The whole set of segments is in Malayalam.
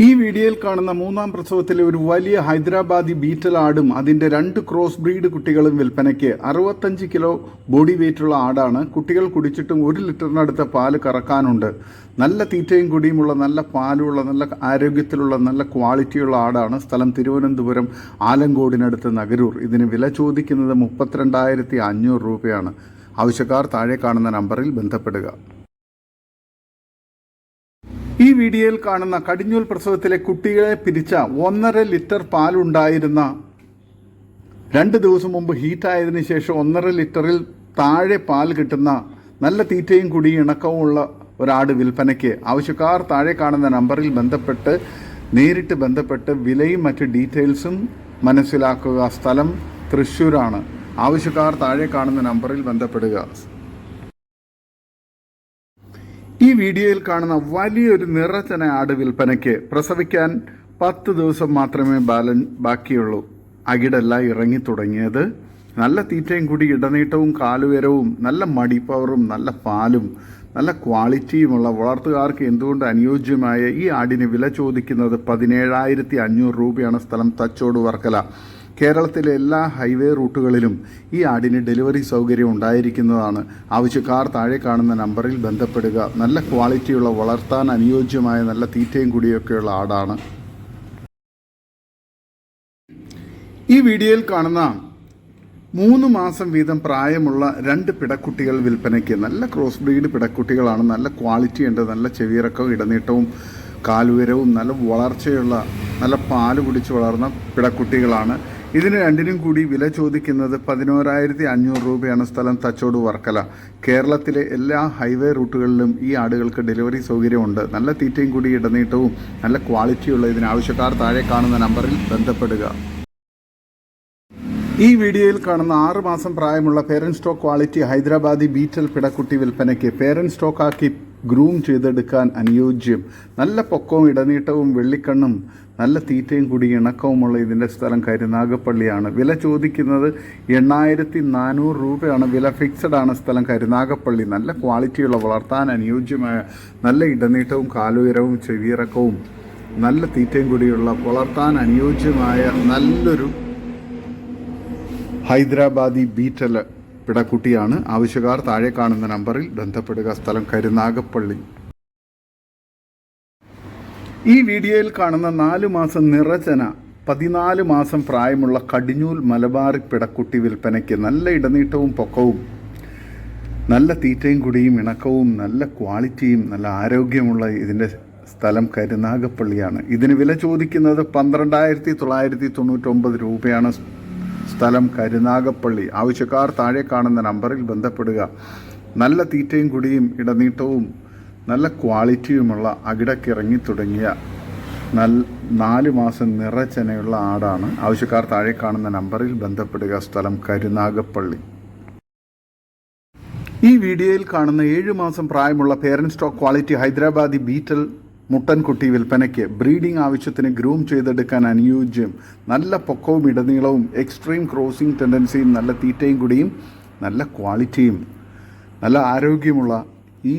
ഈ വീഡിയോയിൽ കാണുന്ന മൂന്നാം പ്രസവത്തിലെ ഒരു വലിയ ഹൈദരാബാദി ബീറ്റൽ ആടും അതിന്റെ രണ്ട് ക്രോസ് ബ്രീഡ് കുട്ടികളും വിൽപ്പനയ്ക്ക് അറുപത്തഞ്ച് കിലോ ബോഡി വെയിറ്റുള്ള ആടാണ് കുട്ടികൾ കുടിച്ചിട്ടും ഒരു ലിറ്ററിനടുത്ത പാൽ കറക്കാനുണ്ട്. നല്ല തീറ്റയും കുടിയുമുള്ള നല്ല പാലുള്ള നല്ല ആരോഗ്യത്തിലുള്ള നല്ല ക്വാളിറ്റിയുള്ള ആടാണ് സ്ഥലം തിരുവനന്തപുരം ആലങ്കോടിനടുത്ത് നഗരൂർ. ഇതിന് വില ചോദിക്കുന്നത് മുപ്പത്തിരണ്ടായിരത്തി അഞ്ഞൂറ് രൂപയാണ്. ആവശ്യക്കാർ താഴെ കാണുന്ന നമ്പറിൽ ബന്ധപ്പെടുക. ഈ വീഡിയോയിൽ കാണുന്ന കടിഞ്ഞൂൽ പ്രസവത്തിലെ കുട്ടികളെ പിരിച്ച ഒന്നര ലിറ്റർ പാലുണ്ടായിരുന്ന രണ്ട് ദിവസം മുമ്പ് ഹീറ്റായതിനു ശേഷം ഒന്നര ലിറ്ററിൽ താഴെ പാൽ കിട്ടുന്ന നല്ല തീറ്റയും കുടിയും ഇണക്കവുമുള്ള ഒരാട് വിൽപ്പനയ്ക്ക് ആവശ്യക്കാർ താഴെ കാണുന്ന നമ്പറിൽ ബന്ധപ്പെട്ട് നേരിട്ട് ബന്ധപ്പെട്ട് വിലയും മറ്റ് ഡീറ്റെയിൽസും മനസ്സിലാക്കുക സ്ഥലം തൃശ്ശൂരാണ്. ആവശ്യക്കാർ താഴെ കാണുന്ന നമ്പറിൽ ബന്ധപ്പെടുക. ഈ വീഡിയോയിൽ കാണുന്ന വലിയൊരു നിറച്ചന ആട് വിൽപ്പനയ്ക്ക് പ്രസവിക്കാൻ പത്ത് ദിവസം മാത്രമേ ബാലൻ ബാക്കിയുള്ളൂ. അകിടല്ല ഇറങ്ങി തുടങ്ങിയത്. നല്ല തീറ്റയും കൂടി ഇടനീട്ടവും കാലുയരവും നല്ല മടിപ്പവറും നല്ല പാലും നല്ല ക്വാളിറ്റിയുമുള്ള വളർത്തുകാർക്ക് എന്തുകൊണ്ട് അനുയോജ്യമായ ഈ ആടിന് വില ചോദിക്കുന്നത് പതിനേഴായിരത്തി അഞ്ഞൂറ് രൂപയാണ് സ്ഥലം തച്ചോട് വർക്കല. കേരളത്തിലെ എല്ലാ ഹൈവേ റൂട്ടുകളിലും ഈ ആടിന് ഡെലിവറി സൗകര്യം ഉണ്ടായിരിക്കുന്നതാണ്. ആവശ്യക്കാർ താഴെ കാണുന്ന നമ്പറിൽ ബന്ധപ്പെടുക. നല്ല ക്വാളിറ്റിയുള്ള വളർത്താൻ അനുയോജ്യമായ നല്ല തീറ്റയും കൂടിയൊക്കെയുള്ള ആടാണ്. ഈ വീഡിയോയിൽ കാണുന്ന മൂന്ന് മാസം വീതം പ്രായമുള്ള രണ്ട് പിടക്കുട്ടികൾ വിൽപ്പനയ്ക്ക് നല്ല ക്രോസ് ബ്രീഡ് പിടക്കുട്ടികളാണ്. നല്ല ക്വാളിറ്റി ഉണ്ട്. നല്ല ചെവിയിറക്കവും ഇടനീട്ടവും കാലുയരവും നല്ല വളർച്ചയുള്ള നല്ല പാൽ കുടിച്ച് വളർന്ന പിടക്കുട്ടികളാണ്. ഇതിന് രണ്ടിനും കൂടി വില ചോദിക്കുന്നത് പതിനോരായിരത്തി അഞ്ഞൂറ് രൂപയാണ് സ്ഥലം തച്ചോട് വർക്കല. കേരളത്തിലെ എല്ലാ ഹൈവേ റൂട്ടുകളിലും ഈ ആടുകൾക്ക് ഡെലിവറി സൗകര്യമുണ്ട്. നല്ല തീറ്റയും കൂടി ഇടനീട്ടവും നല്ല ക്വാളിറ്റിയുള്ള ഇതിന് ആവശ്യക്കാർ താഴെ കാണുന്ന നമ്പറിൽ ബന്ധപ്പെടുക. ഈ വീഡിയോയിൽ കാണുന്ന ആറ് മാസം പ്രായമുള്ള parent stock quality Hyderabadi Beetal പിടക്കുട്ടി വിൽപ്പനയ്ക്ക് പേരൻ സ്റ്റോക്കാക്കി ഗ്രൂം ചെയ്തെടുക്കാൻ അനുയോജ്യം. നല്ല പൊക്കവും ഇടനീട്ടവും വെള്ളിക്കണ്ണും നല്ല തീറ്റയും കൂടി ഇണക്കവുമുള്ള ഇതിന്റെ സ്ഥലം കരുനാഗപ്പള്ളിയാണ് വില ചോദിക്കുന്നത് എണ്ണായിരത്തി നാനൂറ് രൂപയാണ്. വില ഫിക്സഡ് ആണ് സ്ഥലം കരുനാഗപ്പള്ളി നല്ല ക്വാളിറ്റിയുള്ള വളർത്താൻ അനുയോജ്യമായ നല്ല ഇടനീട്ടവും കാലുയരവും ചെവിയിറക്കവും നല്ല തീറ്റയും കൂടിയുള്ള വളർത്താൻ അനുയോജ്യമായ നല്ലൊരു ഹൈദരാബാദി ബീറ്റൽ പിടക്കുട്ടിയാണ്. ആവശ്യക്കാർ താഴെ കാണുന്ന നമ്പറിൽ ബന്ധപ്പെടുക. സ്ഥലം കരുനാഗപ്പള്ളി ഈ വീഡിയോയിൽ കാണുന്ന നാലു മാസം നിറചന പതിനാല് മാസം പ്രായമുള്ള കടിഞ്ഞൂൽ മലബാറി പിടക്കുട്ടി വിൽപ്പനയ്ക്ക് നല്ല ഇടനീട്ടവും പൊക്കവും നല്ല തീറ്റയും കുടിയും ഇണക്കവും നല്ല ക്വാളിറ്റിയും നല്ല ആരോഗ്യമുള്ള ഇതിന്റെ സ്ഥലം കരുനാഗപ്പള്ളിയാണ് ഇതിന് വില ചോദിക്കുന്നത് പന്ത്രണ്ടായിരത്തി തൊള്ളായിരത്തി തൊണ്ണൂറ്റൊമ്പത് രൂപയാണ്. സ്ഥലം കരുനാഗപ്പള്ളി ആവശ്യക്കാർ താഴെ കാണുന്ന നമ്പറിൽ ബന്ധപ്പെടുക. നല്ല തീറ്റയും കുടിയും ഇടനീട്ടവും നല്ല ക്വാളിറ്റിയുമുള്ള അകിടക്കിറങ്ങി തുടങ്ങിയ നൽ നാല് മാസം നിറച്ചനയുള്ള ആടാണ്. ആവശ്യക്കാർ താഴെ കാണുന്ന നമ്പറിൽ ബന്ധപ്പെടുക. സ്ഥലം കരുനാഗപ്പള്ളി. ഈ വീഡിയോയിൽ കാണുന്ന ഏഴ് മാസം പ്രായമുള്ള parent stock quality Hyderabadi Beetal മുട്ടൻകുട്ടി വിൽപ്പനയ്ക്ക് ബ്രീഡിംഗ് ആവശ്യത്തിന് ഗ്രൂം ചെയ്തെടുക്കാൻ അനുയോജ്യം. നല്ല പൊക്കവും ഇടനീളവും എക്സ്ട്രീം ക്രോസിംഗ് ടെൻഡൻസിയും നല്ല തീറ്റയും കൂടിയും നല്ല ക്വാളിറ്റിയും നല്ല ആരോഗ്യമുള്ള ഈ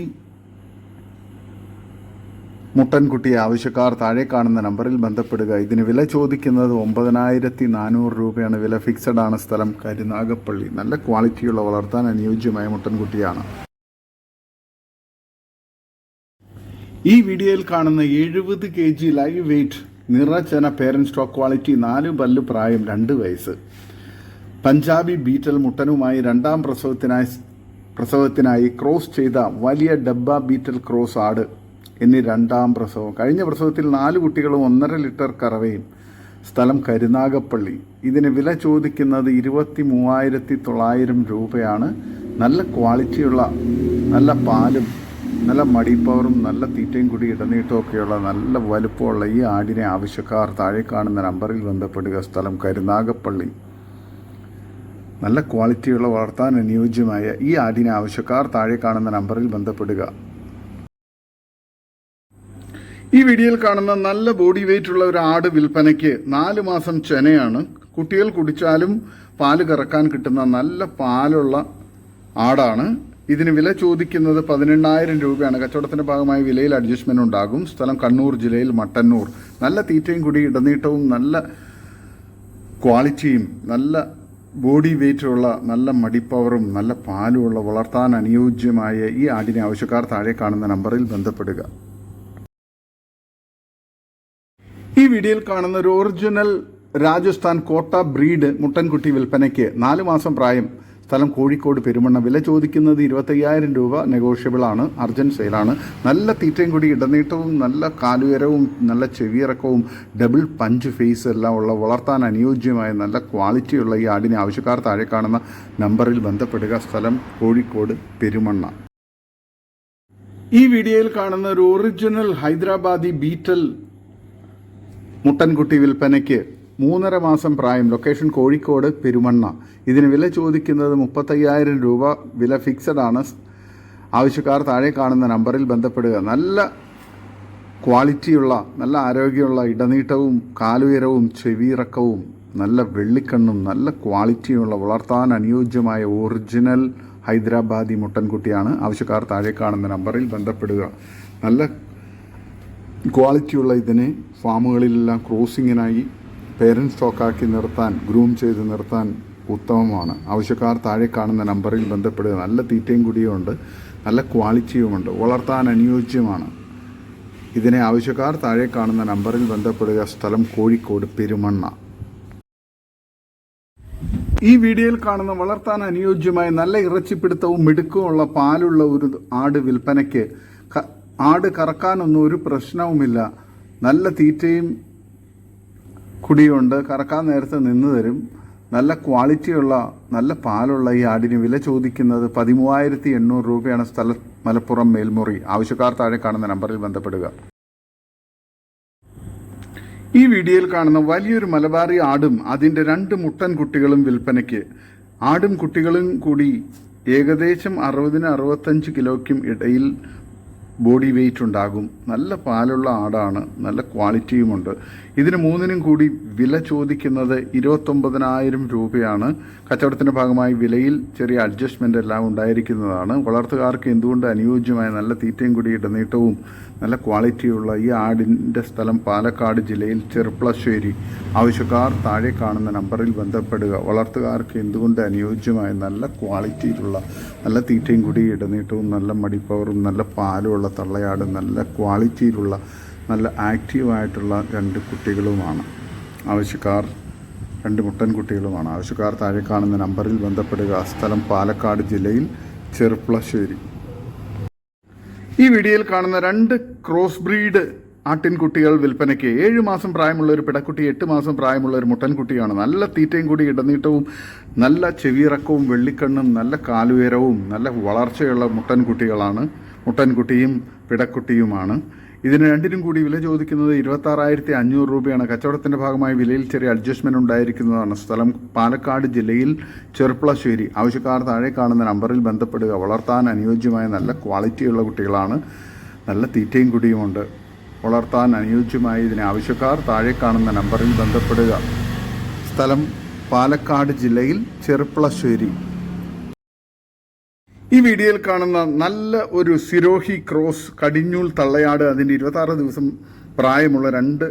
മുട്ടൻകുട്ടിയെ ആവശ്യക്കാർ താഴെ കാണുന്ന നമ്പറിൽ ബന്ധപ്പെടുക. ഇതിന് വില ചോദിക്കുന്നത് ഒമ്പതിനായിരത്തി നാനൂറ് രൂപയാണ്. വില ഫിക്സഡ് ആണ് സ്ഥലം. കരുനാഗപ്പള്ളി നല്ല ക്വാളിറ്റിയുള്ള വളർത്താൻ അനുയോജ്യമായ മുട്ടൻകുട്ടിയാണ്. ഈ വീഡിയോയിൽ കാണുന്ന എഴുപത് കെ ജി ലൈവ് വെയിറ്റ് നിറച്ചന പേരൻ സ്റ്റോക്ക് ക്വാളിറ്റി നാല് പല്ല് പ്രായം രണ്ട് വയസ്സ്. പഞ്ചാബി ബീറ്റൽ മുട്ടനുമായി രണ്ടാം പ്രസവത്തിനായി പ്രസവത്തിനായി ക്രോസ് ചെയ്ത വലിയ ഡബ്ബ ബീറ്റൽ ക്രോസ് ആട്. എന്നീ രണ്ടാം പ്രസവം. കഴിഞ്ഞ പ്രസവത്തിൽ നാല് കുട്ടികളും ഒന്നര ലിറ്റർ കറവയും സ്ഥലം കരുനാഗപ്പള്ളി. ഇതിന് വില ചോദിക്കുന്നത് ഇരുപത്തി മൂവായിരത്തി തൊള്ളായിരം രൂപയാണ്. നല്ല ക്വാളിറ്റിയുള്ള നല്ല പാലും നല്ല മടിപ്പവറും നല്ല തീറ്റയും കൂടി ഇടനീട്ടമൊക്കെയുള്ള നല്ല വലുപ്പമുള്ള ഈ ആടിനെ ആവശ്യക്കാർ താഴെ കാണുന്ന നമ്പറിൽ ബന്ധപ്പെടുക. സ്ഥലം കരുനാഗപ്പള്ളി. നല്ല ക്വാളിറ്റിയുള്ള വളർത്താൻ അനുയോജ്യമായ ഈ ആടിനെ ആവശ്യക്കാർ താഴെ കാണുന്ന നമ്പറിൽ ബന്ധപ്പെടുക. ഈ വീഡിയോയിൽ കാണുന്ന നല്ല ബോഡി വെയിറ്റ് ഉള്ള ഒരു ആട് വിൽപ്പനയ്ക്ക് നാല് മാസം ചെനയാണ്. കുട്ടികൾ കുടിച്ചാലും പാൽ കറക്കാൻ കിട്ടുന്ന നല്ല പാലുള്ള ആടാണ്. ഇതിന് വില ചോദിക്കുന്നത് പതിനെണ്ണായിരം രൂപയാണ്. കച്ചവടത്തിന്റെ ഭാഗമായി വിലയിൽ അഡ്ജസ്റ്റ്മെന്റ് ഉണ്ടാകും. സ്ഥലം കണ്ണൂർ ജില്ലയിൽ മട്ടന്നൂർ. നല്ല തീറ്റയും കുടി ഇടനീട്ടവും നല്ല ക്വാളിറ്റിയും നല്ല ബോഡി വെയിറ്റുള്ള നല്ല മടിപ്പവറും നല്ല പാലുമുള്ള വളർത്താൻ അനുയോജ്യമായ ഈ ആടിനെ ആവശ്യക്കാർ താഴെ കാണുന്ന നമ്പറിൽ ബന്ധപ്പെടുക. ഈ വീഡിയോയിൽ കാണുന്ന ഒരു ഒറിജിനൽ രാജസ്ഥാൻ കോട്ട ബ്രീഡ് മുട്ടൻകുട്ടി വിൽപ്പനയ്ക്ക് നാല് മാസം പ്രായം. സ്ഥലം കോഴിക്കോട് പെരുമണ്ണ. വില ചോദിക്കുന്നത് ഇരുപത്തയ്യായിരം രൂപ നെഗോഷ്യബിൾ ആണ്. അർജന്റ് സെയിലാണ് നല്ല തീറ്റയും കൂടി ഇടനീട്ടവും നല്ല കാലുയരവും നല്ല ചെവിയിറക്കവും ഡബിൾ പഞ്ച് ഫേസ് എല്ലാം ഉള്ള വളർത്താൻ അനുയോജ്യമായ നല്ല ക്വാളിറ്റിയുള്ള ഈ ആടിനെ ആവശ്യക്കാർ താഴെ കാണുന്ന നമ്പറിൽ ബന്ധപ്പെടുക. സ്ഥലം കോഴിക്കോട് പെരുമണ്ണ. ഈ വീഡിയോയിൽ കാണുന്ന ഒരു ഒറിജിനൽ ഹൈദരാബാദി ബീറ്റൽ മുട്ടൻകുട്ടി വിൽപ്പനയ്ക്ക് മൂന്നര മാസം പ്രായം. ലൊക്കേഷൻ കോഴിക്കോട് പെരുമണ്ണ. ഇതിന് വില ചോദിക്കുന്നത് മുപ്പത്തയ്യായിരം രൂപ. വില ഫിക്സഡ് ആണ്. ആവശ്യക്കാർ താഴെ കാണുന്ന നമ്പറിൽ ബന്ധപ്പെടുക. നല്ല ക്വാളിറ്റിയുള്ള നല്ല ആരോഗ്യമുള്ള ഇടനീട്ടവും കാലുയരവും ചെവിയിറക്കവും നല്ല വെള്ളിക്കണ്ണും നല്ല ക്വാളിറ്റിയുള്ള വളർത്താൻ അനുയോജ്യമായ ഒറിജിനൽ ഹൈദരാബാദി മുട്ടൻകുട്ടിയാണ്. ആവശ്യക്കാർ താഴെ കാണുന്ന നമ്പറിൽ ബന്ധപ്പെടുക. നല്ല ക്വാളിറ്റിയുള്ള ഇതിനെ ഫാമുകളിലെല്ലാം ക്രോസിങ്ങിനായി പേരന്റ് സ്റ്റോക്കാക്കി നിർത്താൻ ഗ്രൂം ചെയ്ത് നിർത്താൻ ഉത്തമമാണ്. ആവശ്യക്കാർ താഴെ കാണുന്ന നമ്പറിൽ ബന്ധപ്പെടുക. നല്ല തീറ്റയും കുടിയുമുണ്ട് നല്ല ക്വാളിറ്റിയുമുണ്ട് വളർത്താൻ അനുയോജ്യമാണ്. ഇതിനെ ആവശ്യക്കാർ താഴെ കാണുന്ന നമ്പറിൽ ബന്ധപ്പെടുക. സ്ഥലം കോഴിക്കോട് പെരുമണ്ണ. ഈ വീഡിയോയിൽ കാണുന്ന വളർത്താൻ അനുയോജ്യമായ നല്ല ഇറച്ചിപ്പിടുത്തവും മിടുക്കവും ഉള്ള പാലുള്ള ഒരു ആട് വിൽപ്പനയ്ക്ക് ആട് കറക്കാനൊന്നും ഒരു പ്രശ്നവുമില്ല. നല്ല തീറ്റയും കുടിയുണ്ട്. കറക്കാൻ നേരത്തെ നിന്ന് തരും. നല്ല ക്വാളിറ്റിയുള്ള നല്ല പാലുള്ള ഈ ആടിന് വില ചോദിക്കുന്നത് പതിമൂവായിരത്തി എണ്ണൂറ് രൂപയാണ് സ്ഥല മലപ്പുറം മേൽമുറി. ആവശ്യക്കാർ താഴെ കാണുന്ന നമ്പറിൽ ബന്ധപ്പെടുക. ഈ വീഡിയോയിൽ കാണുന്ന വലിയൊരു മലബാറി ആടും അതിന്റെ രണ്ട് മുട്ടൻ കുട്ടികളും വിൽപ്പനയ്ക്ക്. ആടും കുട്ടികളും കൂടി ഏകദേശം അറുപതിന് അറുപത്തഞ്ച് കിലോയ്ക്കും ഇടയിൽ ബോഡി വെയിറ്റ് ഉണ്ടാകും. നല്ല പാലുള്ള ആടാണ്. നല്ല ക്വാളിറ്റിയുമുണ്ട്. ഇതിന് മൂന്നിനും കൂടി വില ചോദിക്കുന്നത് ഇരുപത്തൊമ്പതിനായിരം രൂപയാണ്. കച്ചവടത്തിന്റെ ഭാഗമായി വിലയിൽ ചെറിയ അഡ്ജസ്റ്റ്മെന്റ് എല്ലാം ഉണ്ടായിരിക്കുന്നതാണ്. വളർത്തുകാർക്ക് എന്തുകൊണ്ട് അനുയോജ്യമായ നല്ല തീറ്റയും കൂടി ഇടനീട്ടവും നല്ല ക്വാളിറ്റിയുള്ള ഈ ആടിന്റെ സ്ഥലം പാലക്കാട് ജില്ലയിൽ ചെറുപ്പളശ്ശേരി ആവശ്യക്കാർ താഴെ കാണുന്ന നമ്പറിൽ ബന്ധപ്പെടുക. വളർത്തുകാർക്ക് എന്തുകൊണ്ട് അനുയോജ്യമായ നല്ല ക്വാളിറ്റിയിലുള്ള നല്ല തീറ്റയും കൂടി ഇടനീട്ടവും നല്ല മടിപ്പവറും നല്ല പാലുമുള്ള തള്ളയാട് നല്ല ക്വാളിറ്റിയിലുള്ള നല്ല ആക്റ്റീവായിട്ടുള്ള രണ്ട് കുട്ടികളുമാണ്. ആവശ്യക്കാർ രണ്ട് മുട്ടൻ കുട്ടികളുമാണ്. ആവശ്യക്കാർ താഴെ കാണുന്ന നമ്പറിൽ ബന്ധപ്പെടുക. സ്ഥലം പാലക്കാട് ജില്ലയിൽ ചെറുപ്പളശ്ശേരി. ഈ വീഡിയോയിൽ കാണുന്ന രണ്ട് ക്രോസ് ബ്രീഡ് ആട്ടിൻകുട്ടികൾ വിൽപ്പനയ്ക്ക് ഏഴ് മാസം പ്രായമുള്ള ഒരു പിടക്കുട്ടി എട്ട് മാസം പ്രായമുള്ള ഒരു മുട്ടൻകുട്ടിയാണ് നല്ല തീറ്റയും കൂടി ഇടനീട്ടവും നല്ല ചെവിയിറക്കവും വെള്ളിക്കണ്ണും നല്ല കാലുയരവും നല്ല വളർച്ചയുള്ള മുട്ടൻകുട്ടികളാണ് മുട്ടൻകുട്ടിയും പിടക്കുട്ടിയുമാണ്. ഇതിന് രണ്ടിനും കൂടി വില ചോദിക്കുന്നത് ഇരുപത്തി ആറായിരത്തി അഞ്ഞൂറ് രൂപയാണ്. കച്ചവടത്തിന്റെ ഭാഗമായി വിലയിൽ ചെറിയ അഡ്ജസ്റ്റ്മെന്റ് ഉണ്ടായിരിക്കുന്നതാണ് സ്ഥലം. പാലക്കാട് ജില്ലയിൽ ചെറുപ്പളശ്ശേരി ആവശ്യക്കാർ താഴെ കാണുന്ന നമ്പറിൽ ബന്ധപ്പെടുക. വളർത്താൻ അനുയോജ്യമായ നല്ല ക്വാളിറ്റിയുള്ള കുട്ടികളാണ്. നല്ല തീറ്റയും കുടിയുമുണ്ട് വളർത്താൻ അനുയോജ്യമായ ഇതിന് ആവശ്യക്കാർ താഴെ കാണുന്ന നമ്പറിൽ ബന്ധപ്പെടുക. സ്ഥലം പാലക്കാട് ജില്ലയിൽ ചെറുപ്പളശ്ശേരി ഈ വീഡിയോയിൽ കാണുന്ന നല്ല ഒരു സിരോഹി ക്രോസ് കടിഞ്ഞൂൽ തള്ളയാട് അതിന്റെ ഇരുപത്താറ് ദിവസം പ്രായമുള്ള രണ്ട്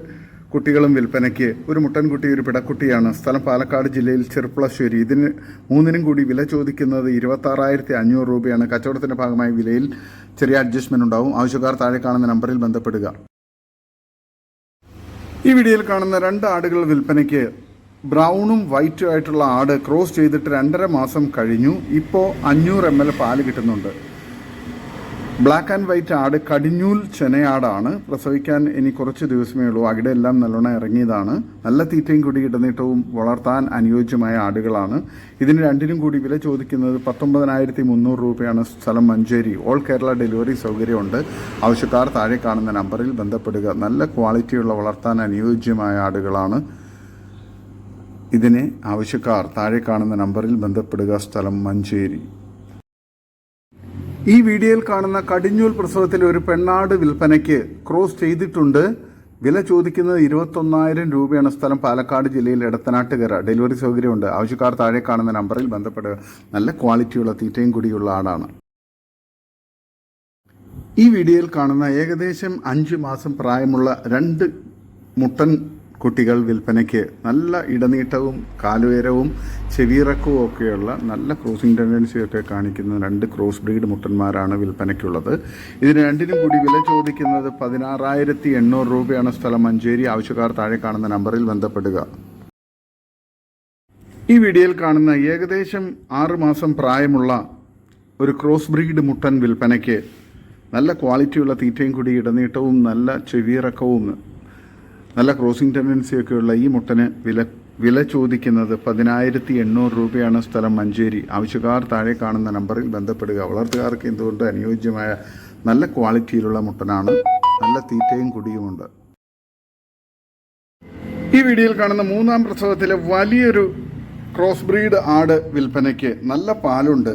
കുട്ടികളും വിൽപ്പനയ്ക്ക് ഒരു മുട്ടൻകുട്ടി ഒരു പിടക്കുട്ടിയാണ്. സ്ഥലം പാലക്കാട് ജില്ലയിൽ ചെറുപ്പളശ്ശേരി ഇതിന് മൂന്നിനും കൂടി വില ചോദിക്കുന്നത് ഇരുപത്താറായിരത്തി അഞ്ഞൂറ് രൂപയാണ്. കച്ചവടത്തിന്റെ ഭാഗമായി വിലയിൽ ചെറിയ അഡ്ജസ്റ്റ്മെന്റ് ഉണ്ടാവും. ആവശ്യക്കാർ താഴെ കാണുന്ന നമ്പറിൽ ബന്ധപ്പെടുക. ഈ വീഡിയോയിൽ കാണുന്ന രണ്ട് ആടുകൾ വിൽപ്പനയ്ക്ക് ബ്രൗണും വൈറ്റും ആയിട്ടുള്ള ആട് ക്രോസ് ചെയ്തിട്ട് രണ്ടര മാസം കഴിഞ്ഞു. ഇപ്പോൾ അഞ്ഞൂറ് എം എൽ പാൽ കിട്ടുന്നുണ്ട്. ബ്ലാക്ക് ആൻഡ് വൈറ്റ് ആട് കടിഞ്ഞൂൽ ചെനയാടാണ്. പ്രസവിക്കാൻ ഇനി കുറച്ച് ദിവസമേ ഉള്ളൂ. അവിടെ എല്ലാം നല്ലോണം ഇറങ്ങിയതാണ്. നല്ല തീറ്റയും കൂടി ഇടനീട്ടവും വളർത്താൻ അനുയോജ്യമായ ആടുകളാണ്. ഇതിന് രണ്ടിനും കൂടി വില ചോദിക്കുന്നത് പത്തൊമ്പതിനായിരത്തി മുന്നൂറ് രൂപയാണ് സ്ഥലം മഞ്ചേരി. ഓൾ കേരള ഡെലിവറി സൗകര്യമുണ്ട്. ആവശ്യക്കാർ താഴെ കാണുന്ന നമ്പറിൽ ബന്ധപ്പെടുക. നല്ല ക്വാളിറ്റിയുള്ള വളർത്താൻ അനുയോജ്യമായ ആടുകളാണ്. ഇതിന് ആവശ്യക്കാർ താഴെ കാണുന്ന നമ്പറിൽ ബന്ധപ്പെടുക സ്ഥലം മഞ്ചേരി. ഈ വീഡിയോയിൽ കാണുന്ന കടിഞ്ഞൂൽ പ്രസവത്തിലെ ഒരു പെണ്ണാട് വിൽപ്പനയ്ക്ക് ക്രോസ് ചെയ്തിട്ടുണ്ട്. വില ചോദിക്കുന്നത് ഇരുപത്തൊന്നായിരം രൂപയാണ്. സ്ഥലം പാലക്കാട് ജില്ലയിൽ ഇടത്തനാട്ടുകര ഡെലിവറി സൗകര്യമുണ്ട്. ആവശ്യക്കാർ താഴെ കാണുന്ന നമ്പറിൽ ബന്ധപ്പെടുക. നല്ല ക്വാളിറ്റിയുള്ള തീറ്റയും കൂടിയുള്ള ആടാണ് ഈ വീഡിയോയിൽ കാണുന്ന ഏകദേശം അഞ്ച് മാസം പ്രായമുള്ള രണ്ട് മുട്ടൻ കുട്ടികൾ വിൽപ്പനയ്ക്ക് നല്ല ഇടനീട്ടവും കാലുയരവും ചെവിയിറക്കവും ഒക്കെയുള്ള നല്ല ക്രോസിംഗ് ടെൻഡൻസിയൊക്കെ കാണിക്കുന്ന രണ്ട് ക്രോസ് ബ്രീഡ് മുട്ടന്മാരാണ് വിൽപ്പനയ്ക്കുള്ളത്. ഇതിന് രണ്ടിനും കൂടി വില ചോദിക്കുന്നത് പതിനാറായിരത്തി എണ്ണൂറ് രൂപയാണ് സ്ഥലം. മഞ്ചേരി ആവശ്യക്കാർ താഴെ കാണുന്ന നമ്പറിൽ ബന്ധപ്പെടുക. ഈ വീഡിയോയിൽ കാണുന്ന ഏകദേശം ആറ് മാസം പ്രായമുള്ള ഒരു ക്രോസ് ബ്രീഡ് മുട്ടൻ വിൽപ്പനയ്ക്ക് നല്ല ക്വാളിറ്റിയുള്ള തീറ്റയും കൂടി ഇടനീട്ടവും നല്ല ചെവിയിറക്കവും നല്ല ക്രോസിംഗ് ടെൻഡൻസിയൊക്കെയുള്ള ഈ മുട്ടന് വില വില ചോദിക്കുന്നത് പതിനായിരത്തി എണ്ണൂറ് രൂപയാണ് സ്ഥലം മഞ്ചേരി. ആവശ്യക്കാർ താഴെ കാണുന്ന നമ്പറിൽ ബന്ധപ്പെടുക. വളർത്തുകാർക്ക് എന്തുകൊണ്ട് അനുയോജ്യമായ നല്ല ക്വാളിറ്റിയിലുള്ള മുട്ടനാണ്? നല്ല തീറ്റയും കുടിയുമുണ്ട്. ഈ വീഡിയോയിൽ കാണുന്ന മൂന്നാം പ്രസവത്തിലെ വലിയൊരു ക്രോസ് ബ്രീഡ് ആട് വിൽപ്പനയ്ക്ക് നല്ല പാലുണ്ട്.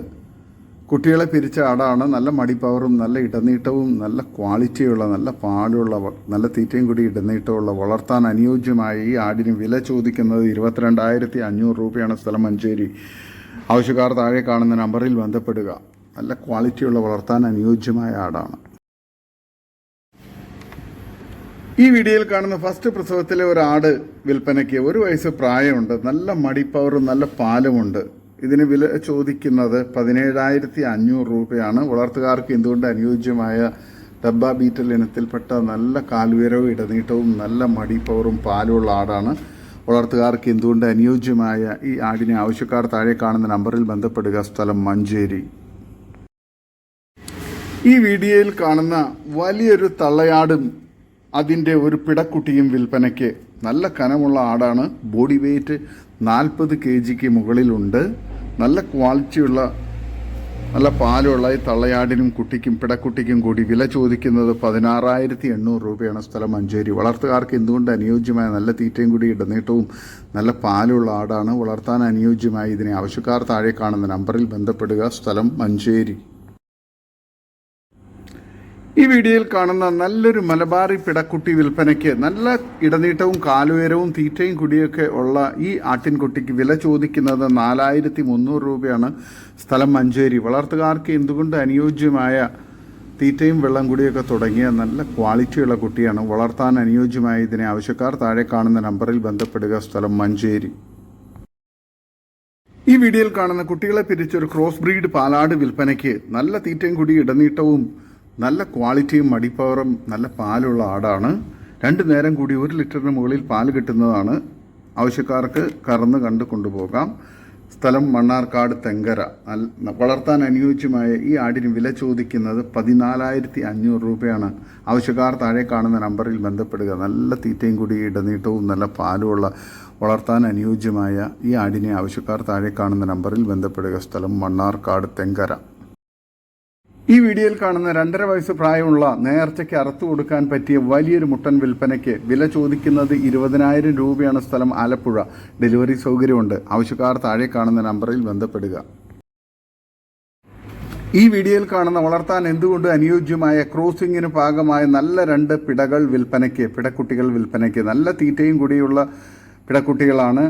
കുട്ടികളെ പിരിച്ച ആടാണ് നല്ല മടിപ്പവറും നല്ല ഇടനീട്ടവും നല്ല ക്വാളിറ്റിയുള്ള നല്ല പാലുള്ള നല്ല തീറ്റയും കൂടി ഇടനീട്ടമുള്ള വളർത്താൻ അനുയോജ്യമായ ഈ ആടിന് വില ചോദിക്കുന്നത് ഇരുപത്തിരണ്ടായിരത്തി അഞ്ഞൂറ് രൂപയാണ് സ്ഥലം മഞ്ചേരി. ആവശ്യക്കാർ താഴെ കാണുന്ന നമ്പറിൽ ബന്ധപ്പെടുക. നല്ല ക്വാളിറ്റിയുള്ള വളർത്താൻ അനുയോജ്യമായ ആടാണ്. ഈ വീഡിയോയിൽ കാണുന്ന ഫസ്റ്റ് പ്രസവത്തിലെ ഒരു ആട് വിൽപ്പനയ്ക്ക് ഒരു വയസ്സ് പ്രായമുണ്ട്. നല്ല മടിപ്പവറും നല്ല പാലുമുണ്ട്. ഇതിന് വില ചോദിക്കുന്നത് പതിനേഴായിരത്തി അഞ്ഞൂറ് രൂപയാണ്. വളർത്തുകാർക്ക് എന്തുകൊണ്ട് അനുയോജ്യമായ ഡബ്ബ ബീറ്റൽ ഇനത്തിൽപ്പെട്ട നല്ല കാൽുയരവും ഇടനീട്ടവും നല്ല മടിപ്പവറും പാലുമുള്ള ആടാണ്. വളർത്തുകാർക്ക് എന്തുകൊണ്ട് അനുയോജ്യമായ ഈ ആടിനെ ആവശ്യക്കാർ താഴെ കാണുന്ന നമ്പറിൽ ബന്ധപ്പെടുക. സ്ഥലം മഞ്ചേരി. ഈ വീഡിയോയിൽ കാണുന്ന വലിയൊരു തള്ളയാടും അതിന്റെ ഒരു പിടക്കുട്ടിയും വിൽപ്പനയ്ക്ക് നല്ല കനമുള്ള ആടാണ്. ബോഡി വെയ്റ്റ് നാൽപ്പത് കെ ജിക്ക് മുകളിലുണ്ട്. നല്ല ക്വാളിറ്റിയുള്ള നല്ല പാലുള്ള ഈ തള്ളയാടിനും കുട്ടിക്കും പിടക്കുട്ടിക്കും കൂടി വില ചോദിക്കുന്നത് പതിനാറായിരത്തി എണ്ണൂറ് രൂപയാണ് സ്ഥലം മഞ്ചേരി. വളർത്തുകാർക്ക് എന്തുകൊണ്ട് അനുയോജ്യമായ നല്ല തീറ്റയും കൂടി ഇടനീട്ടവും നല്ല പാലുള്ള ആടാണ് വളർത്താൻ അനുയോജ്യമായി? ഇതിനെ ആവശ്യക്കാർ താഴെ കാണുന്ന നമ്പറിൽ ബന്ധപ്പെടുക. സ്ഥലം മഞ്ചേരി. ഈ വീഡിയോയിൽ കാണുന്ന നല്ലൊരു മലബാറി പിടക്കുട്ടി വിൽപ്പനയ്ക്ക് നല്ല ഇടനീട്ടവും കാലുയരവും തീറ്റയും കുടിയൊക്കെ ഉള്ള ഈ ആട്ടിൻകുട്ടിക്ക് വില ചോദിക്കുന്നത് നാലായിരത്തി മുന്നൂറ് രൂപയാണ്. സ്ഥലം മഞ്ചേരി. വളർത്തുകാർക്ക് എന്തുകൊണ്ട് അനുയോജ്യമായ തീറ്റയും വെള്ളം കുടിയൊക്കെ തുടങ്ങിയ നല്ല ക്വാളിറ്റിയുള്ള കുട്ടിയാണ്. വളർത്താൻ അനുയോജ്യമായ ഇതിനെ ആവശ്യക്കാർ താഴെ കാണുന്ന നമ്പറിൽ ബന്ധപ്പെടുക. സ്ഥലം മഞ്ചേരി. ഈ വീഡിയോയിൽ കാണുന്ന കുട്ടികളെ പിരിച്ചൊരു ക്രോസ് ബ്രീഡ് പാലാട് വിൽപ്പനയ്ക്ക് നല്ല തീറ്റയും കുടി ഇടനീട്ടവും നല്ല ക്വാളിറ്റിയും മടിപ്പവറും നല്ല പാലുള്ള ആടാണ്. രണ്ട് നേരം കൂടി ഒരു ലിറ്ററിന് മുകളിൽ പാൽ കിട്ടുന്നതാണ്. ആവശ്യക്കാർക്ക് കറന്ന് കണ്ട് കൊണ്ടുപോകാം. സ്ഥലം മണ്ണാർക്കാട് തെങ്കര. വളർത്താൻ അനുയോജ്യമായ ഈ ആടിന് വില ചോദിക്കുന്നത് പതിനാലായിരത്തി അഞ്ഞൂറ് രൂപയാണ്. ആവശ്യക്കാർ താഴെ കാണുന്ന നമ്പറിൽ ബന്ധപ്പെടുക. നല്ല തീറ്റയും കൂടി ഇടനീട്ടവും നല്ല പാലുമുള്ള വളർത്താൻ അനുയോജ്യമായ ഈ ആടിനെ ആവശ്യക്കാർ താഴെ കാണുന്ന നമ്പറിൽ ബന്ധപ്പെടുക. സ്ഥലം മണ്ണാർക്കാട് തെങ്കര. ഈ വീഡിയോയിൽ കാണുന്ന രണ്ടര വയസ്സ് പ്രായമുള്ള നേർച്ചയ്ക്ക് അറുത്തു കൊടുക്കാൻ പറ്റിയ വലിയൊരു മുട്ടൻ വിൽപ്പനയ്ക്ക് വില ചോദിക്കുന്നത് ഇരുപതിനായിരം രൂപയാണ് സ്ഥലം ആലപ്പുഴ. ഡെലിവറി സൗകര്യമുണ്ട്. ആവശ്യക്കാർ താഴെ കാണുന്ന നമ്പറിൽ ബന്ധപ്പെടുക. ഈ വീഡിയോയിൽ കാണുന്ന വളർത്താൻ എന്തുകൊണ്ട് അനുയോജ്യമായ ക്രോസിംഗിന് ഭാഗമായ നല്ല രണ്ട് പിടകൾ വിൽപ്പനയ്ക്ക് പിടക്കുട്ടികൾ വിൽപ്പനയ്ക്ക് നല്ല തീറ്റയും കൂടിയുള്ള പിടക്കുട്ടികളാണ്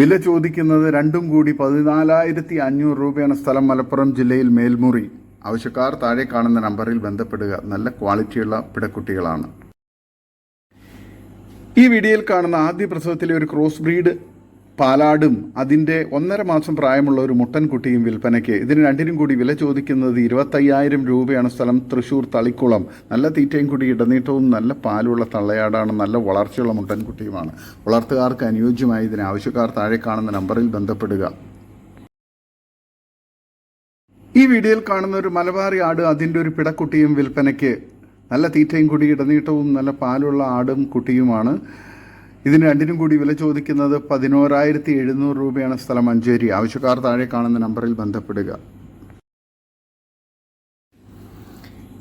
വില ചോദിക്കുന്നത് രണ്ടും കൂടി പതിനാലായിരത്തി അഞ്ഞൂറ് രൂപയാണ് സ്ഥലം മലപ്പുറം ജില്ലയിൽ മേൽമുറി. ആവശ്യക്കാർ താഴെ കാണുന്ന നമ്പറിൽ ബന്ധപ്പെടുക. നല്ല ക്വാളിറ്റിയുള്ള പിടക്കുട്ടികളാണ്. ഈ വീഡിയോയിൽ കാണുന്ന ആദ്യ പ്രസവത്തിലെ ഒരു ക്രോസ് ബ്രീഡ് പാലാടും അതിന്റെ ഒന്നര മാസം പ്രായമുള്ള ഒരു മുട്ടൻകുട്ടിയും വിൽപ്പനയ്ക്ക്. ഇതിന് രണ്ടിനും കൂടി വില ചോദിക്കുന്നത് ഇരുപത്തയ്യായിരം രൂപയാണ് സ്ഥലം. തൃശ്ശൂർ തളിക്കുളം. നല്ല തീറ്റയും കൂടി ഇടനീട്ടവും നല്ല പാലുള്ള തള്ളയാടാണ്. നല്ല വളർച്ചയുള്ള മുട്ടൻകുട്ടിയുമാണ് വളർത്തുകാർക്ക് അനുയോജ്യമായി ഇതിന് ആവശ്യക്കാർ താഴെ കാണുന്ന നമ്പറിൽ ബന്ധപ്പെടുക. ഈ വീഡിയോയിൽ കാണുന്ന ഒരു മലബാറി ആട് അതിന്റെ ഒരു പിടക്കുട്ടിയും വിൽപ്പനയ്ക്ക്. നല്ല തീറ്റയും കൂടി ഇടനീട്ടവും നല്ല പാലുള്ള ആടും കുട്ടിയുമാണ്. ഇതിന് രണ്ടിനും കൂടി വില ചോദിക്കുന്നത് പതിനോരായിരത്തി എഴുന്നൂറ് രൂപയാണ് സ്ഥലം മഞ്ചേരി. ആവശ്യക്കാർ താഴെ കാണുന്ന നമ്പറിൽ ബന്ധപ്പെടുക.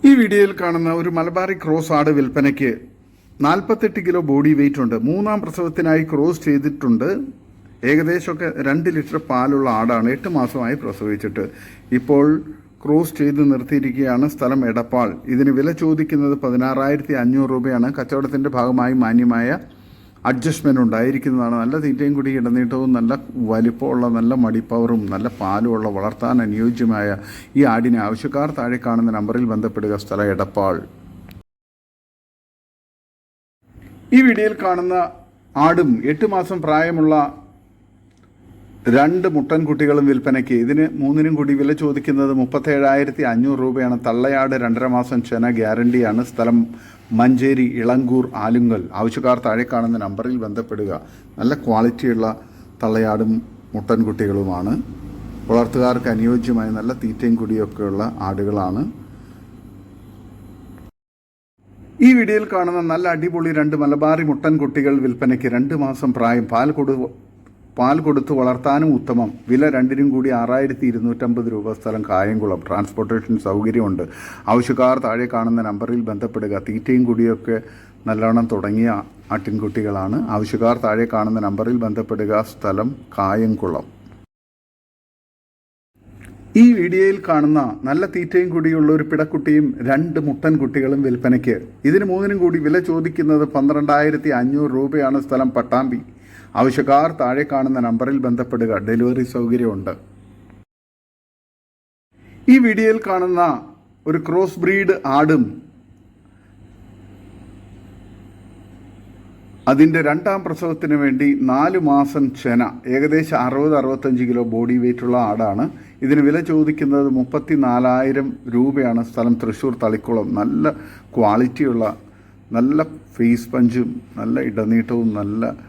ഈ വീഡിയോയിൽ കാണുന്ന ഒരു മലബാറി ക്രോസ് ആട് വിൽപ്പനയ്ക്ക് നാൽപ്പത്തെട്ട് കിലോ ബോഡി വെയിറ്റ് ഉണ്ട്. മൂന്നാം പ്രസവത്തിനായി ക്രോസ് ചെയ്തിട്ടുണ്ട്. ഏകദേശമൊക്കെ രണ്ട് ലിറ്റർ പാലുള്ള ആടാണ് എട്ട് മാസമായി പ്രസവിച്ചിട്ട്. ഇപ്പോൾ ക്രോസ് ചെയ്ത് നിർത്തിയിരിക്കുകയാണ് സ്ഥലം എടപ്പാൾ. ഇതിന് വില ചോദിക്കുന്നത് പതിനാറായിരത്തി അഞ്ഞൂറ് രൂപയാണ്. കച്ചവടത്തിന്റെ ഭാഗമായി മാന്യമായ അഡ്ജസ്റ്റ്മെന്റ് ഉണ്ടായിരിക്കുന്നതാണ്. നല്ല തീറ്റയും കൂടി ഇടനീട്ടവും നല്ല വലിപ്പമുള്ള നല്ല മടിപ്പവറും നല്ല പാലുമുള്ള വളർത്താൻ അനുയോജ്യമായ ഈ ആടിനെ ആവശ്യക്കാർ താഴെ കാണുന്ന നമ്പറിൽ ബന്ധപ്പെടുക. സ്ഥലം എടപ്പാൾ. ഈ വീഡിയോയിൽ കാണുന്ന ആടും എട്ട് മാസം പ്രായമുള്ള രണ്ട് മുട്ടൻ കുട്ടികളും വിൽപ്പനയ്ക്ക്. ഇതിന് മൂന്നിനും കൂടി വില ചോദിക്കുന്നത് മുപ്പത്തേഴായിരത്തി അഞ്ഞൂറ് രൂപയാണ്. തള്ളയാട് രണ്ടര മാസം ചെന ഗ്യാരണ്ടിയാണ്. സ്ഥലം മഞ്ചേരി ഇളങ്കൂർ ആലുങ്കൽ. ആവശ്യക്കാർ താഴെ കാണുന്ന നമ്പറിൽ ബന്ധപ്പെടുക. നല്ല ക്വാളിറ്റിയുള്ള തള്ളയാടും മുട്ടൻ കുട്ടികളുമാണ്. വളർത്തുകാർക്ക് അനുയോജ്യമായ നല്ല തീറ്റയും കുടിയൊക്കെയുള്ള ആടുകളാണ്. ഈ വീഡിയോയിൽ കാണുന്ന നല്ല അടിപൊളി രണ്ട് മലബാറി മുട്ടൻ കുട്ടികൾ വിൽപ്പനയ്ക്ക് രണ്ട് മാസം പ്രായം. പാൽ കൊടു പാൽ കൊടുത്ത് വളർത്താനും ഉത്തമം. വില രണ്ടിനും കൂടി ആറായിരത്തി ഇരുന്നൂറ്റമ്പത് രൂപ സ്ഥലം കായംകുളം. ട്രാൻസ്പോർട്ടേഷൻ സൗകര്യമുണ്ട്. ആവശ്യക്കാർ താഴെ കാണുന്ന നമ്പറിൽ ബന്ധപ്പെടുക. തീറ്റയും കൂടിയൊക്കെ നല്ലോണം തുടങ്ങിയ ആട്ടിൻകുട്ടികളാണ്. ആവശ്യക്കാർ താഴെ കാണുന്ന നമ്പറിൽ ബന്ധപ്പെടുക. സ്ഥലം കായംകുളം. ഈ വീഡിയോയിൽ കാണുന്ന നല്ല തീറ്റയും കൂടിയുള്ള ഒരു പിടക്കുട്ടിയും രണ്ട് മുട്ടൻ കുട്ടികളും വിൽപ്പനയ്ക്ക്. ഇതിന് മൂന്നിനും കൂടി വില ചോദിക്കുന്നത് പന്ത്രണ്ടായിരത്തി അഞ്ഞൂറ് രൂപയാണ് സ്ഥലം പട്ടാമ്പി. ആവശ്യക്കാർ താഴെ കാണുന്ന നമ്പറിൽ ബന്ധപ്പെടുക. ഡെലിവറി സൗകര്യമുണ്ട്. ഈ വീഡിയോയിൽ കാണുന്ന ഒരു ക്രോസ് ബ്രീഡ് ആടും അതിന്റെ രണ്ടാം പ്രസവത്തിന് വേണ്ടി നാല് മാസം ചെന ഏകദേശം അറുപത് അറുപത്തഞ്ച് കിലോ ബോഡി വെയിറ്റുള്ള ആടാണ്. ഇതിന് വില ചോദിക്കുന്നത് മുപ്പത്തി നാലായിരം രൂപയാണ്. സ്ഥലം തൃശ്ശൂർ തളിക്കുളം. നല്ല ക്വാളിറ്റിയുള്ള നല്ല ഫേസ് പഞ്ചും നല്ല ഇടനീട്ടവും നല്ല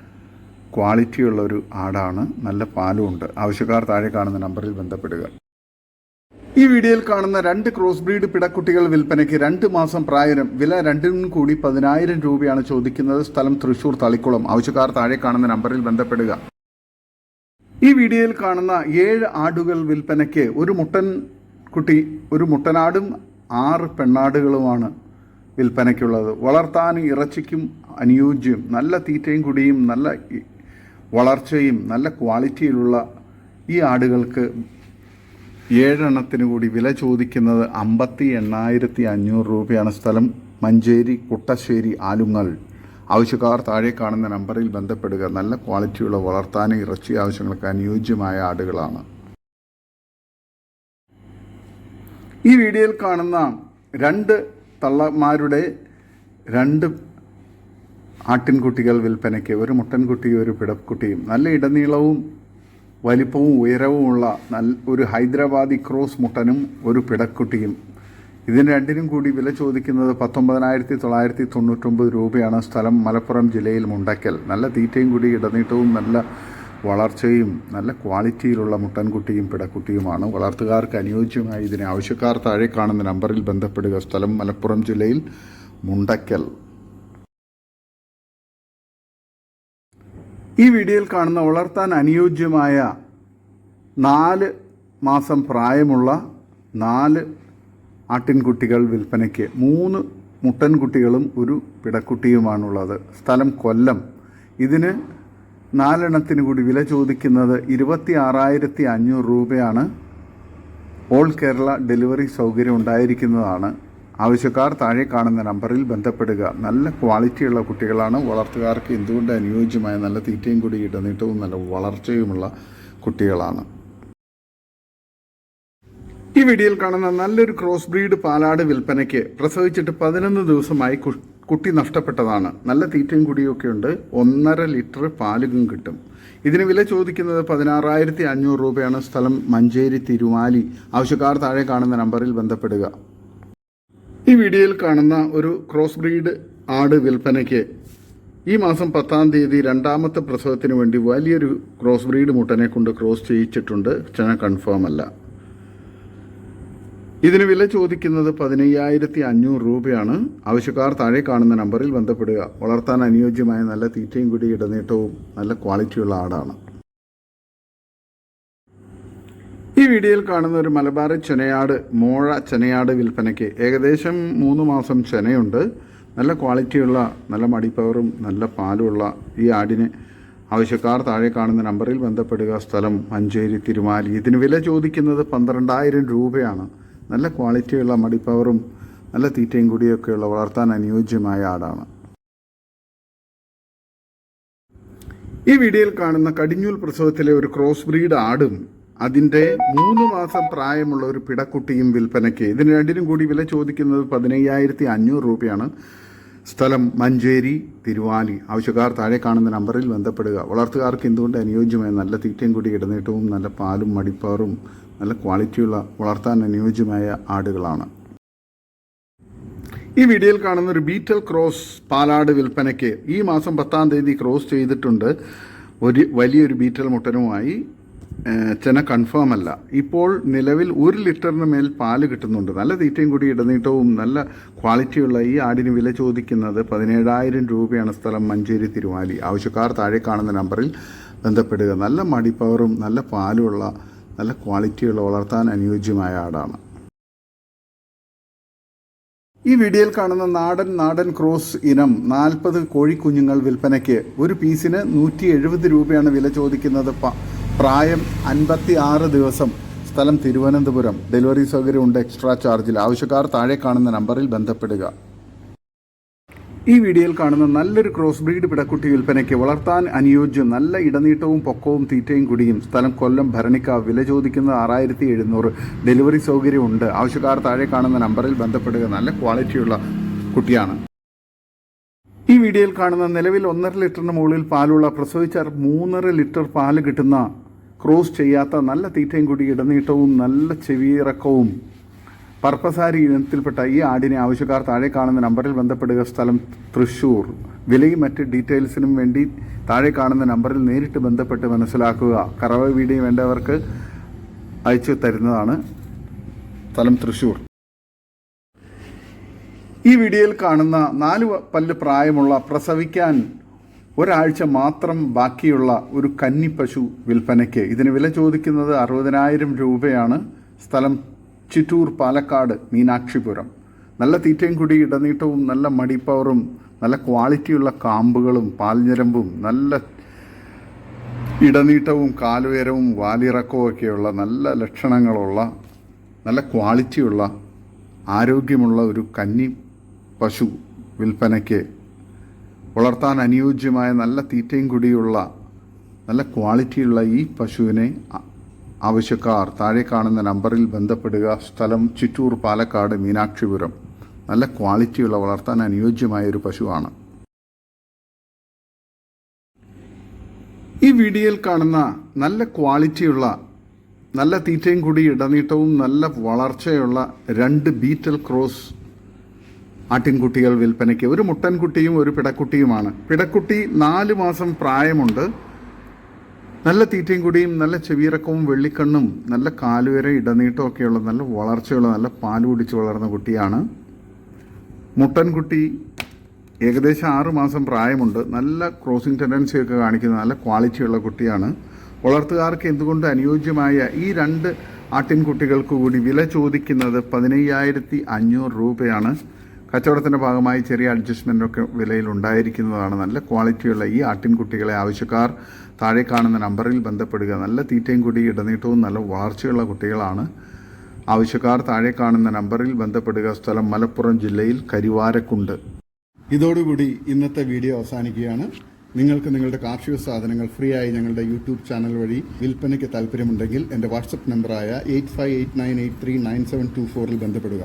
ക്വാളിറ്റിയുള്ള ഒരു ആടാണ്. നല്ല പാലും ഉണ്ട്. ആവശ്യക്കാർ താഴെ കാണുന്ന നമ്പറിൽ ബന്ധപ്പെടുക. ഈ വീഡിയോയിൽ കാണുന്ന രണ്ട് ക്രോസ് ബ്രീഡ് പിടക്കുട്ടികൾ വിൽപ്പനയ്ക്ക് രണ്ട് മാസം പ്രായം വില രണ്ടിനും കൂടി പതിനായിരം രൂപയാണ് ചോദിക്കുന്നത്. സ്ഥലം തൃശൂർ തളിക്കുളം. ആവശ്യക്കാർ താഴെ കാണുന്ന നമ്പറിൽ ബന്ധപ്പെടുക. ഈ വീഡിയോയിൽ കാണുന്ന ഏഴ് ആടുകൾ വിൽപ്പനയ്ക്ക് ഒരു മുട്ടൻ കുട്ടി ഒരു മുട്ടനാടും ആറ് പെണ്ണാടുകളുമാണ് വിൽപ്പനയ്ക്കുള്ളത്. വളർത്താനും ഇറച്ചിക്കും അനുയോജ്യം. നല്ല തീറ്റയും കുടിയും നല്ല വളർച്ചയും നല്ല ക്വാളിറ്റിയിലുള്ള ഈ ആടുകൾക്ക് ഏഴെണ്ണത്തിന് കൂടി വില ചോദിക്കുന്നത് അമ്പത്തി എണ്ണായിരത്തി അഞ്ഞൂറ് രൂപയാണ് സ്ഥലം. മഞ്ചേരി കുട്ടശ്ശേരി ആലുങ്ങൽ. ആവശ്യക്കാർ താഴെ കാണുന്ന നമ്പറിൽ ബന്ധപ്പെടുക. നല്ല ക്വാളിറ്റിയുള്ള വളർത്താനും ഇറച്ചി ആവശ്യങ്ങൾക്ക് അനുയോജ്യമായ ആടുകളാണ്. ഈ വീഡിയോയിൽ കാണുന്ന രണ്ട് തള്ളമാരുടെ രണ്ട് ആട്ടിൻകുട്ടികൾ വിൽപ്പനയ്ക്ക് ഒരു മുട്ടൻകുട്ടിയും ഒരു പിടക്കുട്ടിയും നല്ല ഇടനീളവും വലിപ്പവും ഉയരവുമുള്ള നല്ല ഒരു ഹൈദരാബാദി ക്രോസ് മുട്ടനും ഒരു പിടക്കുട്ടിയും. ഇതിന് രണ്ടിനും കൂടി വില ചോദിക്കുന്നത് പത്തൊമ്പതിനായിരത്തി തൊള്ളായിരത്തി തൊണ്ണൂറ്റൊമ്പത് രൂപയാണ് സ്ഥലം മലപ്പുറം ജില്ലയിൽ മുണ്ടക്കൽ. നല്ല തീറ്റയും കൂടി ഇടനീട്ടവും നല്ല വളർച്ചയും നല്ല ക്വാളിറ്റിയിലുള്ള മുട്ടൻകുട്ടിയും പിടക്കുട്ടിയുമാണ്. വളർത്തുകാർക്ക് അനുയോജ്യമായി ഇതിനെ ആവശ്യക്കാർ താഴെ കാണുന്ന നമ്പറിൽ ബന്ധപ്പെടുക. സ്ഥലം മലപ്പുറം ജില്ലയിൽ മുണ്ടക്കൽ. ഈ വീഡിയോയിൽ കാണുന്ന വളർത്താൻ അനുയോജ്യമായ നാല് മാസം പ്രായമുള്ള നാല് ആട്ടിൻകുട്ടികൾ വിൽപ്പനയ്ക്ക് മൂന്ന് മുട്ടൻകുട്ടികളും ഒരു പിടക്കുട്ടിയുമാണുള്ളത്. സ്ഥലം കൊല്ലം. ഇതിന് നാലെണ്ണത്തിന് കൂടി വില ചോദിക്കുന്നത് ഇരുപത്തി ആറായിരത്തി അഞ്ഞൂറ് രൂപയാണ്. ഓൾ കേരള ഡെലിവറി സൗകര്യം ഉണ്ടായിരിക്കുന്നതാണ്. ആവശ്യക്കാർ താഴെ കാണുന്ന നമ്പറിൽ ബന്ധപ്പെടുക. നല്ല ക്വാളിറ്റിയുള്ള കുട്ടികളാണ്. വളർത്തുകാർക്ക് എന്തുകൊണ്ട് അനുയോജ്യമായ നല്ല തീറ്റയും കൂടി ഇടനീട്ടവും നല്ല വളർച്ചയുമുള്ള കുട്ടികളാണ്. ഈ വീഡിയോയിൽ കാണുന്ന നല്ലൊരു ക്രോസ് ബ്രീഡ് പാലാട് വിൽപ്പനയ്ക്ക് പ്രസവിച്ചിട്ട് പതിനൊന്ന് ദിവസമായി കുട്ടി നഷ്ടപ്പെട്ടതാണ്. നല്ല തീറ്റയും കുടിയൊക്കെ ഉണ്ട്. ഒന്നര ലിറ്റർ പാലുകും കിട്ടും. ഇതിന് വില ചോദിക്കുന്നത് പതിനാറായിരത്തി അഞ്ഞൂറ് രൂപയാണ്. സ്ഥലം മഞ്ചേരി തിരുമാലി ആവശ്യക്കാർ താഴെ കാണുന്ന നമ്പറിൽ ബന്ധപ്പെടുക. ഈ വീഡിയോയിൽ കാണുന്ന ഒരു ക്രോസ് ബ്രീഡ് ആട് വിൽപ്പനയ്ക്ക് ഈ മാസം പത്താം തീയതി രണ്ടാമത്തെ പ്രസവത്തിന് വേണ്ടി വലിയൊരു ക്രോസ് ബ്രീഡ് മുട്ടനെ കൊണ്ട് ക്രോസ് ചെയ്യിച്ചിട്ടുണ്ട്. ചന കൺഫേം അല്ല. ഇതിന് വില ചോദിക്കുന്നത് പതിനയ്യായിരത്തി അഞ്ഞൂറ് രൂപയാണ്. ആവശ്യക്കാർ താഴെ കാണുന്ന നമ്പറിൽ ബന്ധപ്പെടുക. വളർത്താൻ അനുയോജ്യമായ നല്ല തീറ്റയും കൂടി ഇടനീട്ടവും നല്ല ക്വാളിറ്റിയുള്ള ആടാണ്. ഈ വീഡിയോയിൽ കാണുന്ന ഒരു മലബാറി ചെനയാട് മോഴ ചെനയാട് വിൽപ്പനയ്ക്ക് ഏകദേശം മൂന്ന് മാസം ചെനയുണ്ട്. നല്ല ക്വാളിറ്റിയുള്ള നല്ല മടിപ്പവറും നല്ല പാലുമുള്ള ഈ ആടിന് ആവശ്യക്കാർ താഴെ കാണുന്ന നമ്പറിൽ ബന്ധപ്പെടുക. സ്ഥലം മഞ്ചേരി തിരുമാലി. ഇതിന് വില ചോദിക്കുന്നത് പന്ത്രണ്ടായിരം രൂപയാണ്. നല്ല ക്വാളിറ്റിയുള്ള മടിപ്പവറും നല്ല തീറ്റയും കൂടിയൊക്കെയുള്ള വളർത്താൻ അനുയോജ്യമായ ആടാണ്. ഈ വീഡിയോയിൽ കാണുന്ന കടിഞ്ഞൂൽ പ്രസവത്തിലെ ഒരു ക്രോസ് ബ്രീഡ് ആടും അതിന്റെ മൂന്ന് മാസം പ്രായമുള്ള ഒരു പിടക്കുട്ടിയും വിൽപ്പനയ്ക്ക്. ഇതിന് രണ്ടിനും കൂടി വില ചോദിക്കുന്നത് പതിനയ്യായിരത്തി അഞ്ഞൂറ് രൂപയാണ്. സ്ഥലം മഞ്ചേരി തിരുവാലി. ആവശ്യക്കാർ താഴെ കാണുന്ന നമ്പറിൽ ബന്ധപ്പെടുക. വളർത്തുകാർക്ക് എന്തുകൊണ്ട് അനുയോജ്യമായ നല്ല തീറ്റയും കൂടി ഇടനീട്ടവും നല്ല പാലും മടിപ്പാറും നല്ല ക്വാളിറ്റിയുള്ള വളർത്താൻ അനുയോജ്യമായ ആടുകളാണ്. ഈ വീഡിയോയിൽ കാണുന്ന ഒരു ബീറ്റൽ ക്രോസ് പാലാട് വിൽപ്പനയ്ക്ക് ഈ മാസം പത്താം തീയതി ക്രോസ് ചെയ്തിട്ടുണ്ട്. ഒരു വലിയൊരു ബീറ്റൽ മുട്ടനുമായി ചെന കൺഫേം അല്ല. ഇപ്പോൾ നിലവിൽ ഒരു ലിറ്ററിന് മേൽ പാൽ കിട്ടുന്നുണ്ട്. നല്ല തീറ്റയും കൂടി ഇടനീട്ടവും നല്ല ക്വാളിറ്റിയുള്ള ഈ ആടിന് വില ചോദിക്കുന്നത് പതിനേഴായിരം രൂപയാണ് സ്ഥലം മഞ്ചേരി തിരുവാലി. ആവശ്യക്കാർ താഴെ കാണുന്ന നമ്പറിൽ ബന്ധപ്പെടുക. നല്ല മടിപ്പവറും നല്ല പാലുമുള്ള നല്ല ക്വാളിറ്റിയുള്ള വളർത്താൻ അനുയോജ്യമായ ആടാണ്. ഈ വീഡിയോയിൽ കാണുന്ന നാടൻ നാടൻ ക്രോസ് ഇനം നാൽപ്പത് കോഴിക്കുഞ്ഞുങ്ങൾ വിൽപ്പനയ്ക്ക് ഒരു പീസിന് നൂറ്റി രൂപയാണ് വില ചോദിക്കുന്നത് പ്രായം അൻപത്തി ആറ് ദിവസം. സ്ഥലം തിരുവനന്തപുരം. ഡെലിവറി സൗകര്യമുണ്ട് എക്സ്ട്രാ ചാർജിൽ. ആവശ്യക്കാർ താഴെ കാണുന്ന നമ്പറിൽ ബന്ധപ്പെടുക. ഈ വീഡിയോയിൽ കാണുന്ന നല്ലൊരു ക്രോസ് ബ്രീഡ് പിടക്കുട്ടി വിൽപ്പനയ്ക്ക് വളർത്താൻ അനുയോജ്യം നല്ല ഇടനീട്ടവും പൊക്കവും തീറ്റയും കുടിയും. സ്ഥലം കൊല്ലം ഭരണിക്കാവ് വില ചോദിക്കുന്നത് ആറായിരത്തി എഴുന്നൂറ്. ഡെലിവറി സൗകര്യമുണ്ട്. ആവശ്യക്കാർ താഴെ കാണുന്ന നമ്പറിൽ ബന്ധപ്പെടുക. നല്ല ക്വാളിറ്റിയുള്ള കുട്ടിയാണ്. ഈ വീഡിയോയിൽ കാണുന്ന നിലവിൽ ഒന്നര ലിറ്ററിന് മുകളിൽ പാലുള്ള പ്രസവിച്ചാർ മൂന്നര ലിറ്റർ പാൽ കിട്ടുന്ന ക്രോസ് ചെയ്യാത്ത നല്ല തീറ്റയും കൂടി ഇടനീട്ടവും നല്ല ചെവിയിറക്കവും പർപ്പസാരി ഇനത്തിൽപ്പെട്ട ഈ ആടിനെ ആവശ്യക്കാർ താഴെ കാണുന്ന നമ്പറിൽ ബന്ധപ്പെടുക സ്ഥലം തൃശൂർ വിലയും മറ്റ് ഡീറ്റെയിൽസിനും വേണ്ടി താഴെ കാണുന്ന നമ്പറിൽ നേരിട്ട് ബന്ധപ്പെട്ട് മനസ്സിലാക്കുക. കറവ വീഡിയോ വേണ്ടവർക്ക് അയച്ചു തരുന്നതാണ് സ്ഥലം തൃശൂർ ഈ വീഡിയോയിൽ കാണുന്ന നാല് പല്ല് പ്രായമുള്ള പ്രസവിക്കാൻ ഒരാഴ്ച മാത്രം ബാക്കിയുള്ള ഒരു കന്നിപ്പശു പശു വിൽപ്പനയ്ക്ക്. ഇതിന് വില ചോദിക്കുന്നത് അറുപതിനായിരം രൂപയാണ്. സ്ഥലം ചിറ്റൂർ പാലക്കാട് മീനാക്ഷിപുരം. നല്ല തീറ്റയും കൂടി ഇടനീട്ടവും നല്ല മടിപ്പവറും നല്ല ക്വാളിറ്റിയുള്ള കാമ്പുകളും പാൽഞ്ഞരമ്പും നല്ല ഇടനീട്ടവും കാലുയരവും വാലിറക്കവും ഒക്കെയുള്ള നല്ല ലക്ഷണങ്ങളുള്ള നല്ല ക്വാളിറ്റിയുള്ള ആരോഗ്യമുള്ള ഒരു കന്നി പശു വിൽപ്പനയ്ക്ക് വളർത്താൻ അനുയോജ്യമായ നല്ല തീറ്റയും കൂടിയുള്ള നല്ല ക്വാളിറ്റിയുള്ള ഈ പശുവിനെ ആവശ്യക്കാർ താഴെ കാണുന്ന നമ്പറിൽ ബന്ധപ്പെടുക. സ്ഥലം ചിറ്റൂർ പാലക്കാട് മീനാക്ഷിപുരം. നല്ല ക്വാളിറ്റിയുള്ള വളർത്താൻ അനുയോജ്യമായ ഒരു പശുവാണ്. ഈ വീഡിയോയിൽ കാണുന്ന നല്ല ക്വാളിറ്റിയുള്ള നല്ല തീറ്റയും കൂടി ഇടനീട്ടവും നല്ല വളർച്ചയുള്ള രണ്ട് ബീറ്റൽ ക്രോസ് ആട്ടിൻകുട്ടികൾ വിൽപ്പനയ്ക്ക്. ഒരു മുട്ടൻകുട്ടിയും ഒരു പിടക്കുട്ടിയുമാണ്. പിടക്കുട്ടി നാല് മാസം പ്രായമുണ്ട്. നല്ല തീറ്റയും കൂടിയും നല്ല ചെവിയിറക്കവും വെള്ളിക്കണ്ണും നല്ല കാലുവര ഇടനീട്ടവും ഒക്കെയുള്ള നല്ല വളർച്ചയുള്ള നല്ല പാൽ കുടിച്ച് വളർന്ന കുട്ടിയാണ്. മുട്ടൻകുട്ടി ഏകദേശം ആറ് മാസം പ്രായമുണ്ട്. നല്ല ക്രോസിംഗ് ടെൻഡൻസിയൊക്കെ കാണിക്കുന്ന നല്ല ക്വാളിറ്റിയുള്ള കുട്ടിയാണ്. വളർത്തുകാർക്ക് എന്തുകൊണ്ട് അനുയോജ്യമായ ഈ രണ്ട് ആട്ടിൻകുട്ടികൾക്ക് കൂടി വില ചോദിക്കുന്നത് പതിനയ്യായിരത്തി അഞ്ഞൂറ് രൂപയാണ്. കച്ചവടത്തിന്റെ ഭാഗമായി ചെറിയ അഡ്ജസ്റ്റ്മെന്റൊക്കെ വിലയിൽ ഉണ്ടായിരിക്കുന്നതാണ് നല്ല ക്വാളിറ്റിയുള്ള ഈ ആട്ടിൻകുട്ടികളെ ആവശ്യക്കാർ താഴെ കാണുന്ന നമ്പറിൽ ബന്ധപ്പെടുക. നല്ല തീറ്റയും കൂടി ഇടനീട്ടവും നല്ല വളർച്ചയുള്ള കുട്ടികളാണ്. ആവശ്യക്കാർ താഴെ കാണുന്ന നമ്പറിൽ ബന്ധപ്പെടുക. സ്ഥലം മലപ്പുറം ജില്ലയിൽ കരിവാരക്കുണ്ട്. ഇതോടുകൂടി ഇന്നത്തെ വീഡിയോ അവസാനിക്കുകയാണ്. നിങ്ങൾക്ക് നിങ്ങളുടെ കാർഷിക സാധനങ്ങൾ ഫ്രീ ആയി ഞങ്ങളുടെ യൂട്യൂബ് ചാനൽ വഴി വിൽപ്പനയ്ക്ക് താല്പര്യമുണ്ടെങ്കിൽ എന്റെ വാട്സപ്പ് നമ്പറായ eight five eight nine eight three nine seven two ഫോറിൽ ബന്ധപ്പെടുക.